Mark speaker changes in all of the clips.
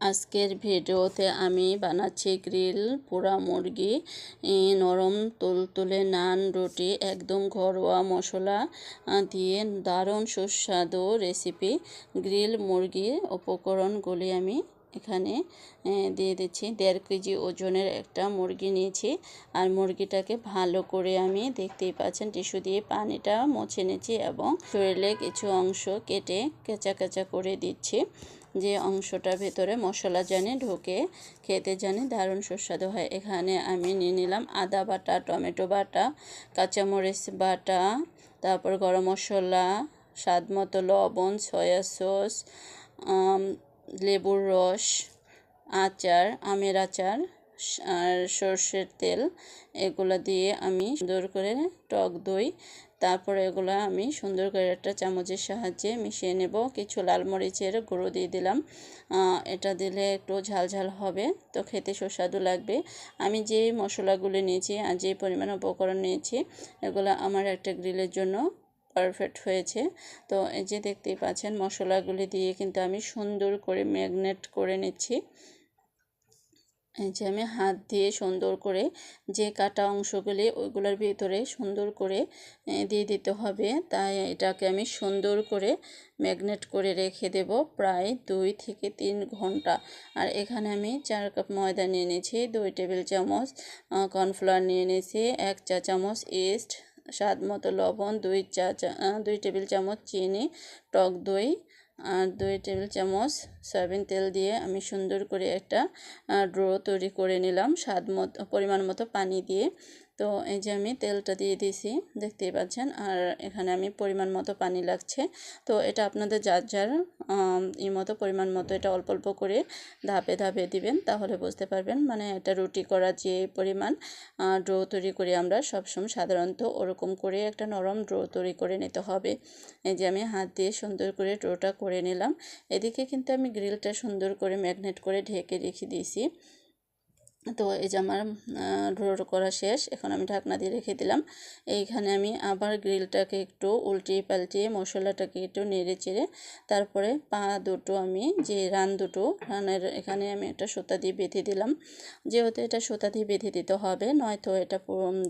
Speaker 1: আজকের ভিডিওতে আমি বানাচ্ছি গ্রিল, পোড়া মুরগি নরম তুলতুলে নান, রুটি, একদম ঘরোয়া মশলা দিয়ে দারুণ সুস্বাদু রেসিপি গ্রিল মুরগির উপকরণগুলি আমি এখানে দিয়ে দিচ্ছি। দেড় কেজি ওজনের একটা মুরগি নিয়েছি। আর মুরগিটাকে ভালো করে আমি দেখতেই পাচ্ছেন, টিস্যু দিয়ে পানিটা মুছে নিচ্ছি এবং শরীরে কিছু অংশ কেটে কেঁচা কেঁচা করে দিচ্ছি। যে অংশটার ভেতরে মশলা জানে, ঢোকে, খেতে জানে, দারুণ সুস্বাদু হয়। এখানে আমি নিয়ে নিলাম আদা বাটা, টমেটো বাটা, কাঁচামরিচ বাটা, তারপর গরম মশলা, স্বাদ মতো লবণ, সয়া সস লেবুর রস, আচার, আমের আচার আর সর্ষের তেল, এগুলো দিয়ে আমি সুন্দর করে টক দই, তারপরে এগুলো আমি সুন্দর করে একটা চামচের সাহায্যে মিশিয়ে নেব। কিছু লাল মরিচের গুঁড়ো দিয়ে দিলাম। এটা দিলে একটু ঝাল ঝাল হবে, তো খেতে সুস্বাদু লাগবে। আমি যে মশলাগুলো নিয়েছি আর যে পরিমাণ উপকরণ নিয়েছি, এগুলো আমার একটা গ্রিলের জন্য পারফেক্ট হয়েছে। তো এই যে দেখতেই পাচ্ছেন, মশলাগুলি দিয়ে কিন্তু আমি সুন্দর করে ম্যাগনেট করে নিচ্ছি। যে আমি হাত দিয়ে সুন্দর করে যে কাটা অংশগুলি ওইগুলোর ভিতরে সুন্দর করে দিয়ে দিতে হবে। তাই এটাকে আমি সুন্দর করে ম্যাগনেট করে রেখে দেব প্রায় দুই থেকে তিন ঘণ্টা। আর এখানে আমি চার কাপ ময়দা নিয়ে নিয়েছি, দুই টেবিল চামচ কর্নফ্লাওয়ার নিয়ে নিয়েছি, এক চা চামচ ইস্ট, স্বাদ মতো লবণ, দুই চা চা- দুই টেবিল চামচ চিনি, টক দই আর দুই টেবিল চামচ সয়াবিন তেল দিয়ে আমি সুন্দর করে একটা ড্রো তৈরি করে নিলাম স্বাদ মতো, পরিমাণ মতো পানি দিয়ে। তো এই যে আমি তেলটা দিয়ে দিয়েছি, দেখতেই পাচ্ছেন। আর এখানে আমি পরিমাণ মতো পানি লাগছে। তো এটা আপনাদের যার যার ই মতো পরিমাণ মতো এটা অল্প অল্প করে ধাপে ধাপে দিবেন, তাহলে বুঝতে পারবেন। মানে এটা রুটি করার যে পরিমাণ ড্রো তৈরি করি আমরা সবসময় সাধারণত ওরকম করে একটা নরম ড্রো তৈরি করে নিতে হবে। এই যে আমি হাত দিয়ে সুন্দর করে ড্রোটা করে নিলাম। এদিকে কিন্তু আমি গ্রিলটা সুন্দর করে ম্যাগনেট করে ঢেকে রেখে দিয়েছি। তো এই যে আমার ড্রো করা শেষ, এখন আমি ঢাকনা দিয়ে রেখে দিলাম। এইখানে আমি আবার গ্রিলটাকে একটু উল্টিয়ে পাল্টিয়ে মশলাটাকে একটু নেড়ে চেড়ে তারপরে পা দুটো আমি, যে রান দুটো, রানের এখানে আমি একটা সুতা দিয়ে বেঁধে দিলাম। যেহেতু এটা সুতা দিয়ে বেঁধে দিতে হবে, নয়তো এটা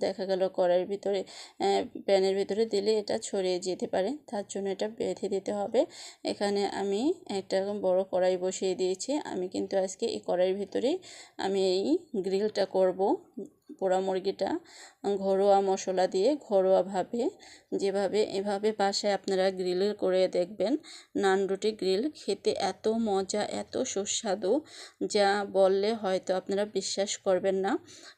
Speaker 1: দেখা গেল কড়াইয়ের ভিতরে প্যানের ভিতরে দিলে এটা ছড়িয়ে যেতে পারে, তার জন্য এটা বেঁধে দিতে হবে। এখানে আমি একটা বড় কড়াই বসিয়ে দিয়েছি। আমি কিন্তু আজকে এই কড়াইয়ের ভিতরে আমি এই গ্রিলটা করব, পোড়া মুরগিটা, ঘরোয়া মশলা দিয়ে ঘরোয়াভাবে, যেভাবে, এভাবে বাসায় আপনারা গ্রিল করে দেখবেন নান রুটি গ্রিল খেতে এত মজা, এত সুস্বাদু, যা বললে হয়তো আপনারা বিশ্বাস করবেন না।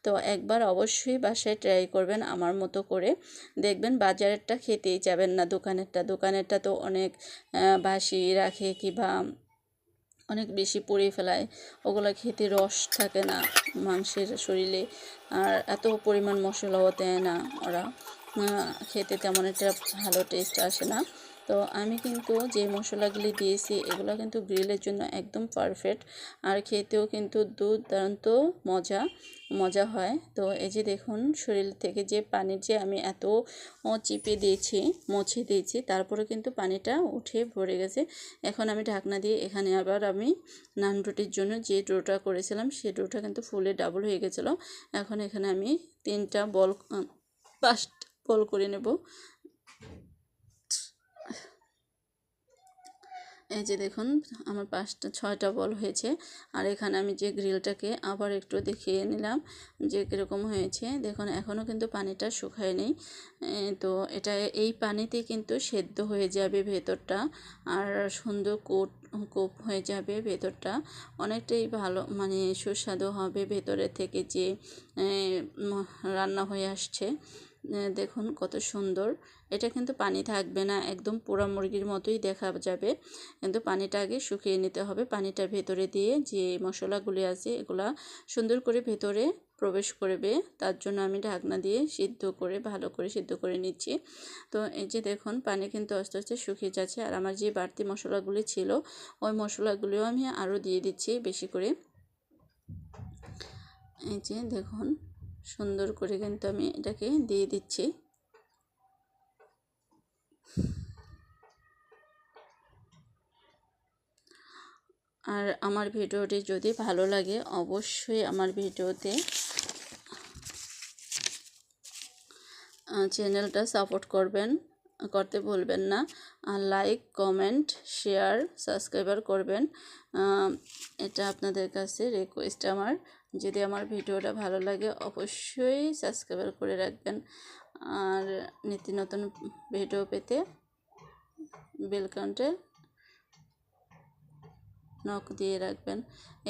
Speaker 1: তো একবার অবশ্যই বাসায় ট্রাই করবেন আমার মতো করে। দেখবেন বাজারেরটা খেতেই যাবেন না দোকানেরটা। দোকানেরটা তো অনেক বাসি রাখে কিংবা অনেক বেশি পড়ে ফেলায়। ওগুলো খেতে রস থাকে না মাংসের শরীরে। আর এত পরিমাণ মশলাও দেয় না ওরা। খেতে তেমন একটা ভালো টেস্ট আসে না। তো আমি কিন্তু যে মশলাগুলি দিয়েছি, এগুলো কিন্তু গ্রিলের জন্য একদম পারফেক্ট আর খেতেও কিন্তু দুর্দান্ত মজা মজা হয়। তো এই যে দেখুন, শরীর থেকে যে পানির যে আমি এত চিপে দিয়েছি, মুছে দিয়েছি তারপরে কিন্তু পানিটা উঠে ভরে গেছে। এখন আমি ঢাকনা দিয়ে এখানে আবার আমি নান রুটির জন্য যে ডোটা করেছিলাম সেই ডোটা কিন্তু ফুলে ডাবল হয়ে গেছিল। এখন এখানে আমি তিনটা বল পাঁচটা বল করে নেব। এই যে দেখুন আমার পাঁচটা ছয়টা বল হয়েছে। আর এখানে আমি যে গ্রিলটাকে আবার একটু দেখিয়ে নিলাম যে কীরকম হয়েছে। দেখুন এখনও কিন্তু পানিটা শুকায়নি। এ, তো এটা এই পানিতে কিন্তু সেদ্ধ হয়ে যাবে ভেতরটা আর সুন্দর কোট কোপ হয়ে যাবে ভেতরটা। অনেকটাই ভালো মানে সুস্বাদু হবে ভেতরের থেকে যে রান্না হয়ে আসছে। দেখুন কত সুন্দর। এটা কিন্তু পানি থাকবে না, একদম পোড়া মুরগির মতোই দেখা যাবে। কিন্তু পানিটা আগে শুকিয়ে নিতে হবে, পানিটা ভেতরে দিয়ে যে মশলাগুলি আছে এগুলা সুন্দর করে ভেতরে প্রবেশ করবে। তার জন্য আমি ঢাকনা দিয়ে সিদ্ধ করে, ভালো করে সিদ্ধ করে নিচ্ছি। তো এই যে দেখুন, পানি কিন্তু আস্তে আস্তে শুকিয়ে যাচ্ছে। আর আমার যে বাড়তি মশলাগুলি ছিল, ওই মশলাগুলিও আমি আরও দিয়ে দিচ্ছি বেশি করে। এই যে দেখুন সুন্দর করে কিন্তু আমি এটাকে দিয়ে দিচ্ছি। আর আমার ভিডিওটি যদি ভালো লাগে, অবশ্যই আমার ভিডিওতে চ্যানেলটা সাপোর্ট করবেন, করতে ভুলবেন না। আর লাইক, কমেন্ট, শেয়ার, সাবস্ক্রাইবার করবেন। এটা আপনাদের কাছে রিকোয়েস্ট আমার। যদি আমার ভিডিওটা ভালো লাগে অবশ্যই সাবস্ক্রাইবার করে রাখবেন। আর নিত্য নতুন ভিডিও পেতে বেলকাউন্টে নখ দিয়ে রাখবেন।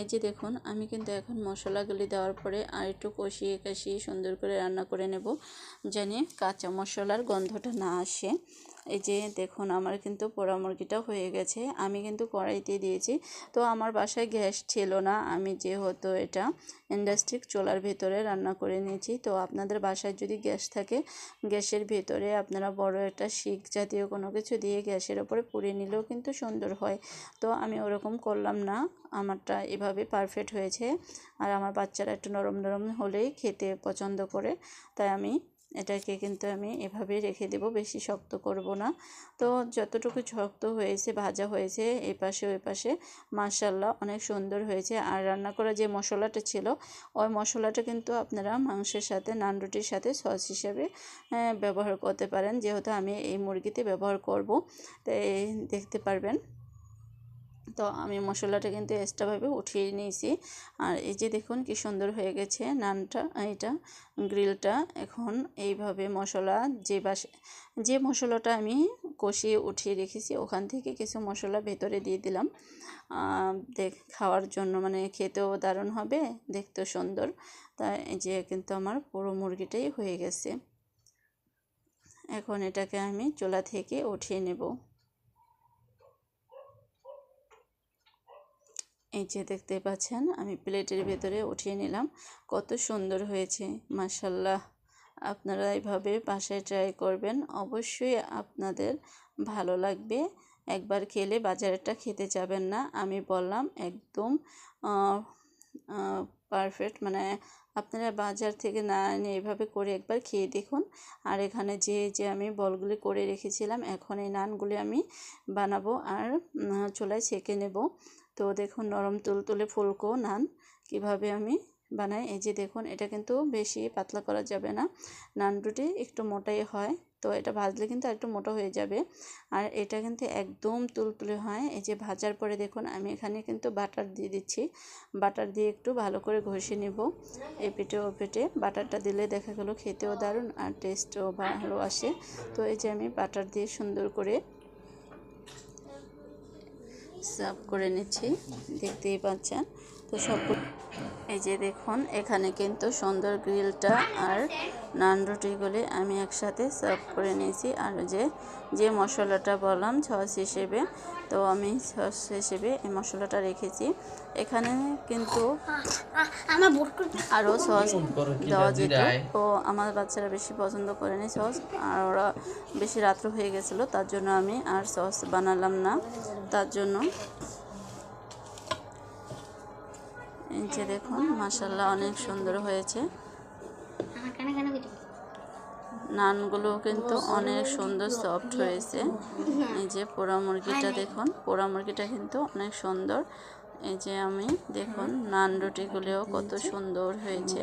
Speaker 1: এই যে দেখুন, আমি কিন্তু এখন মশলাগুলি দেওয়ার পরে আর একটু কষিয়ে কষিয়ে সুন্দর করে রান্না করে নেব জানি কাঁচা মশলার গন্ধটা না আসে। এই যে দেখুন, আমার কিন্তু পোড়া মুরগিটা হয়ে গেছে। আমি কিন্তু কড়াইতে দিয়েছি। তো আমার বাসায় গ্যাস ছিল না। আমি যেহেতু এটা ইন্ডাস্ট্রিক চোলার ভেতরে রান্না করে নিয়েছি। তো আপনাদের বাসায় যদি গ্যাস থাকে, গ্যাসের ভেতরে আপনারা বড় একটা শিক জাতীয় কোনো কিছু দিয়ে গ্যাসের ওপরে পুড়ে নিলেও কিন্তু সুন্দর হয়। তো আমি ওরকম করলাম না। আমারটা এভাবে পারফেক্ট হয়েছে। আর আমার বাচ্চারা একটু নরম নরম হলেই খেতে পছন্দ করে। তাই আমি এটাকে কিন্তু আমি এভাবে রেখে দেব, বেশি শক্ত করব না। তো যতটুকু শক্ত হয়েছে, ভাজা হয়েছে এই পাশে ওই পাশে মাশাল্লাহ অনেক সুন্দর হয়েছে। আর রান্না করা যে মশলাটা ছিল, ওই মশলাটা কিন্তু আপনারা মাংসের সাথে, নান রুটির সাথে সস হিসেবে ব্যবহার করতে পারেন। যেহেতু আমি এই মুরগিতে ব্যবহার করব তাই দেখতে পারবেন। তো আমি মশলাটা কিন্তু এক্সট্রাভাবে উঠিয়ে নিয়েছি। আর এই যে দেখুন কি সুন্দর হয়ে গেছে নানটা এটা গ্রিলটা এখন এইভাবে মশলা যে বাসে, যে মশলাটা আমি কষিয়ে উঠিয়ে রেখেছি, ওখান থেকে কিছু মশলা ভেতরে দিয়ে দিলাম। দেখ, খাওয়ার জন্য মানে খেতেও দারুণ হবে, দেখতেও সুন্দর। তাই এই যে কিন্তু আমার পুরো মুরগিটাই হয়ে গেছে। এখন এটাকে আমি চুলা থেকে উঠিয়ে নেব। এই যে দেখতে পাচ্ছেন, আমি প্লেটের ভেতরে উঠিয়ে নিলাম। কত সুন্দর হয়েছে মাসাল্লাহ আপনারা এইভাবে বাসায় ট্রাই করবেন, অবশ্যই আপনাদের ভালো লাগবে। একবার খেলে বাজারেরটা খেতে যাবেন না, আমি বললাম একদম পারফেক্ট মানে আপনারা বাজার থেকে না এনে এভাবে করে একবার খেয়ে দেখুন। আর এখানে যে যে আমি বলগুলি করে রেখেছিলাম, এখন এই নানগুলি আমি বানাবো আর চুলায় ছেঁকে নেব। তো দেখুন, নরম তুলতুলে ফুলকো নান। কীভাবে আমি বানাই? এই যে দেখুন, এটা কিন্তু বেশি পাতলা করা যাবে না। নান রুটি একটু মোটাই হয়, তো এটা ভাজলে কিন্তু একটু মোটা হয়ে যাবে। আর এটা কিন্তু একদম তুলতুলে হয়। এই যে ভাজার পরে দেখুন, আমি এখানে কিন্তু বাটার দিয়ে দিচ্ছি। বাটার দিয়ে একটু ভালো করে ঘষে নেব এই পেটে ও পেটে বাটারটা দিলে দেখা গেলো খেতেও দারুণ আর টেস্টও ভালো আসে। তো এই যে আমি বাটার দিয়ে সুন্দর করে সার্ভ করে নিচ্ছি। দেখতেই পাচ্ছেন। সব এই যে দেখুন, এখানে কিন্তু সুন্দর গ্রিলটা আর নান রুটিগুলি আমি একসাথে সার্ভ করে নিয়েছি। আর যে যে মশলাটা বললাম, সস হিসেবে, তো আমি সস হিসেবে এই মশলাটা রেখেছি। এখানে কিন্তু আরও সস দেওয়া যেত। তো আমার বাচ্চারা বেশি পছন্দ করেনি সস, আর ওরা বেশি রাত্র হয়ে গেছিল, তার জন্য আমি আর সস বানালাম না, তার জন্য। এই যে দেখুন মাসাল্লাহ অনেক সুন্দর হয়েছে।
Speaker 2: আমার কানে কানে বেটে
Speaker 1: নানগুলো কিন্তু অনেক সুন্দর সফট হয়েছে। এই যে পোড়া মুরগিটা দেখুন, পোড়া মুরগিটা কিন্তু অনেক সুন্দর। এই যে আমি দেখুন, নান রুটিগুলিও কত সুন্দর হয়েছে।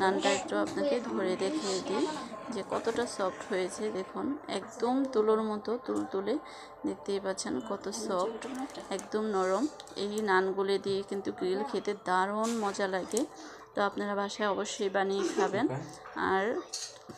Speaker 1: নানটা একটু আপনাকে ধরে দেখিয়ে দিই। যে কতটা সফট হয়েছে দেখুন, একদম তুলোর মতো তুল তুলে দেখতেই পাচ্ছেন কত সফট একদম নরম। এই নানগুলি দিয়ে কিন্তু গ্রিল খেতে দারুণ মজা লাগে। তো আপনারা বাসায় অবশ্যই বানিয়ে খাবেন। আর